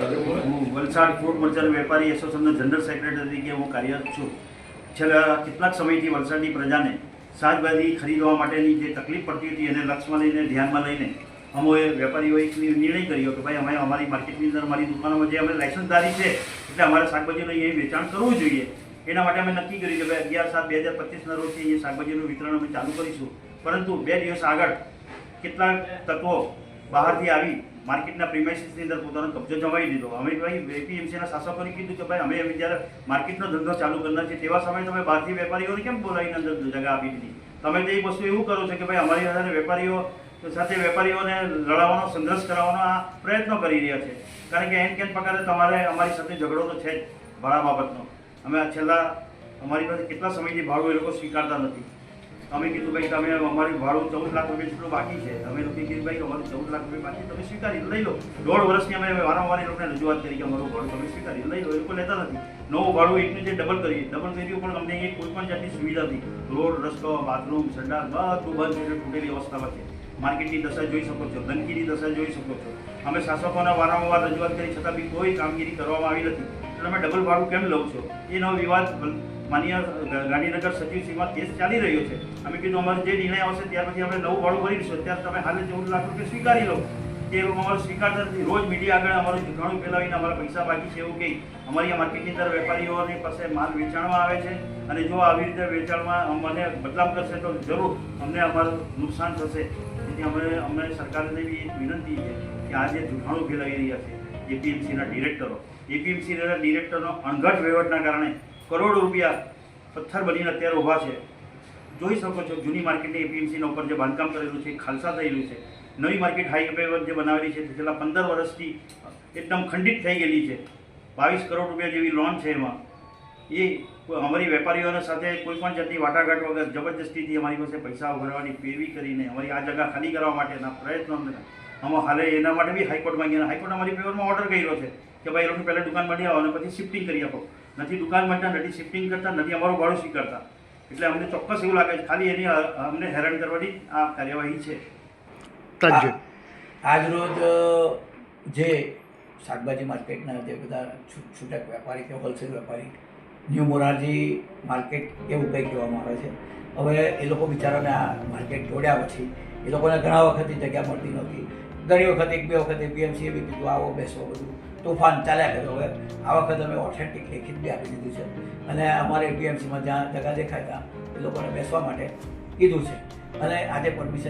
હું Valsad fruit merchant વેપારી એસોસિએશનના જનરલ સેક્રેટરી તરીકે હું કાર્યરત છું. છેલ્લા કેટલાક સમયથી વલસાડની પ્રજાને શાકભાજી ખરીદવા માટેની જે તકલીફ પડતી હતી એને લક્ષમાં લઈને ધ્યાનમાં લઈને અમોએ વેપારીઓએ નિર્ણય કર્યો કે ભાઈ, અમે અમારી માર્કેટની અંદર, અમારી દુકાનોમાં જે અમે લાયસન્સધારી છે, એટલે અમારે શાકભાજીનું અહીં વેચાણ કરવું જોઈએ. એના માટે અમે નક્કી કર્યું કે ભાઈ, અગિયાર સાત બે હજાર પચીસના રોજથી અહીંયા શાકભાજીનું વિતરણ અમે ચાલુ કરીશું. પરંતુ બે દિવસ આગળ કેટલાક તત્વો બહારથી આવી માર્કેટના પ્રિમાઇસીસની અંદર પોતાનો કબજો જમાવી દીધો. અમે ભાઈ એપીએમસીના શાસકોને કીધું કે ભાઈ, અમે અમે જ્યારે માર્કેટનો ધંધો ચાલુ કરનાર છે તેવા સમયે તમે બહારથી વેપારીઓને કેમ બોલાવીને અંદર જગ્યા આપી દીધી? તમે તો વસ્તુ એવું કરો છો કે ભાઈ, અમારી સાથે વેપારીઓ સાથે વેપારીઓને લડાવવાનો, સંઘર્ષ કરાવવાનો આ પ્રયત્નો કરી રહ્યા છે. કારણ કે એન કેન પ્રકારે તમારે અમારી સાથે ઝઘડો તો છે જ ભાડા બાબતનો. અમે છેલ્લા અમારી પાસે કેટલા સમયથી ભાડું એ લોકો સ્વીકારતા નથી. અમે કીધું, ભાઈ, તમે અમારું ભાડું ચૌદ લાખ રૂપિયા જેટલું બાકી છે. અમે લોકો કીધું, ભાઈ, અમારું ચૌદ લાખ રૂપિયા બાકી તમે સ્વીકારી લઈ લો. દોઢ વર્ષની અમે વારંવાર એ લોકોને રજૂઆત કરી કે, અમારું ભાડું તમે સ્વીકારી લઈ લો, એ લોકો લેતા નથી. નવું ભાડું એકનું જે ડબલ કરીએ ડબલ કર્યું પણ અમને અહીંયા કોઈ પણ જાતની સુવિધા નથી. રોડ, રસ્તો બાથરૂમ સંડાસ, બધું બંધ છે તૂટેલી અવસ્થામાં છે માર્કેટની દશા જોઈ શકો છો ગંદકીની દશા જોઈ શકો છો. અમે શાસકોને વારંવાર રજૂઆત કરી, છતાં બી કોઈ કામગીરી કરવામાં આવી નથી. તમે ડબલ ભાડું કેમ લો છો? એનો વિવાદ માન્ય ગાંધીનગર સચિવશ્રીમાં કેસ ચાલી રહ્યો છે. અમે કીધું, અમારે જે નિર્ણય આવશે ત્યાર પછી અમે નવું ભાડું ભરીશું ત્યારે તમે હાલે ચૌદ લાખ રૂપિયા સ્વીકારી લો. તે અમારો સ્વીકારતા નથી રોજ મીડિયા આગળ અમારું ઘણું ફેલાવીને અમારા પૈસા બાકી છે એવું કંઈ અમારી આ માર્કેટની અંદર વેપારીઓની પાસે માલ વેચાણમાં આવે છે. અને જો આવી રીતે વેચાણમાં અમને બદલાવ કરશે તો જરૂર અમને અમારું નુકસાન થશે. તેથી અમે અમને સરકારને બી વિનંતી છે કે આ જે જૂઠાણું ફેલાવી રહ્યા છે, એપીએમસીના ડિરેક્ટરો, એપીએમસીના ડિરેક્ટરનો અણઘટ વહીવટના કારણે કરોડો રૂપિયા પથ્થર બનીને અત્યારે ઊભા છે. જોઈ શકો છો, જૂની માર્કેટની એપીએમસીના ઉપર જે બાંધકામ કરેલું છે ખાલસા થયેલું છે. નવી માર્કેટ હાઈવે પર જે બનાવેલી છે, તે છેલ્લા પંદર વર્ષથી એકદમ ખંડિત થઈ ગયેલી છે. બાવીસ કરોડ રૂપિયા જેવી લોન છે એમાં. એ અમારી વેપારીઓના સાથે કોઈ પણ જાતની વાટાઘાટ વગર જબરજસ્તીથી અમારી પાસે પૈસા ઉઘરાવવાની પેરવી કરીને અમારી આ જગ્યા ખાલી કરવા માટેના પ્રયત્નો અમે હાલે એના માટે બી હાઈકોર્ટમાં ગયા. હાઈકોર્ટ અમારી ફેવરમાં ઓર્ડર કર્યો છે. કે ભાઈ એ લોકો પહેલાં દુકાન બની આવો અને પછી શિફ્ટિંગ કરી આપો. નથી દુકાન માંડતા નથી શિફ્ટિંગ કરતા નથી અમારું ભાડું સ્વીકારતા. એટલે અમને ચોક્કસ એવું લાગે છે. ખાલી એની અમને હેરાન કરવાની આ કાર્યવાહી છે. આજરોજ આજ જે શાકભાજી માર્કેટના જે બધા છૂટ છૂટક વેપારી કે હોલસેલ વેપારી ન્યૂ મોરારજી માર્કેટ એવું કંઈક કહેવામાં આવે છે. હવે એ લોકો બિચારાને આ માર્કેટ જોડ્યા પછી એ લોકોને ઘણા વખતથી જગ્યા મળતી નહોતી. ઘણી વખત એક બે વખતે એપીએમસીએ બી કીધું આવો બેસો બધું. તોફાન ચાલ્યા કર્યો હવે આ વખતે અમે ઓથેન્ટિક લેખિત બી આપી દીધું છે. અને અમારે એપીએમસીમાં જ્યાં જગા દેખાય ત્યાં એ લોકોને બેસવા માટે કીધું છે. અને આજે પરમિશન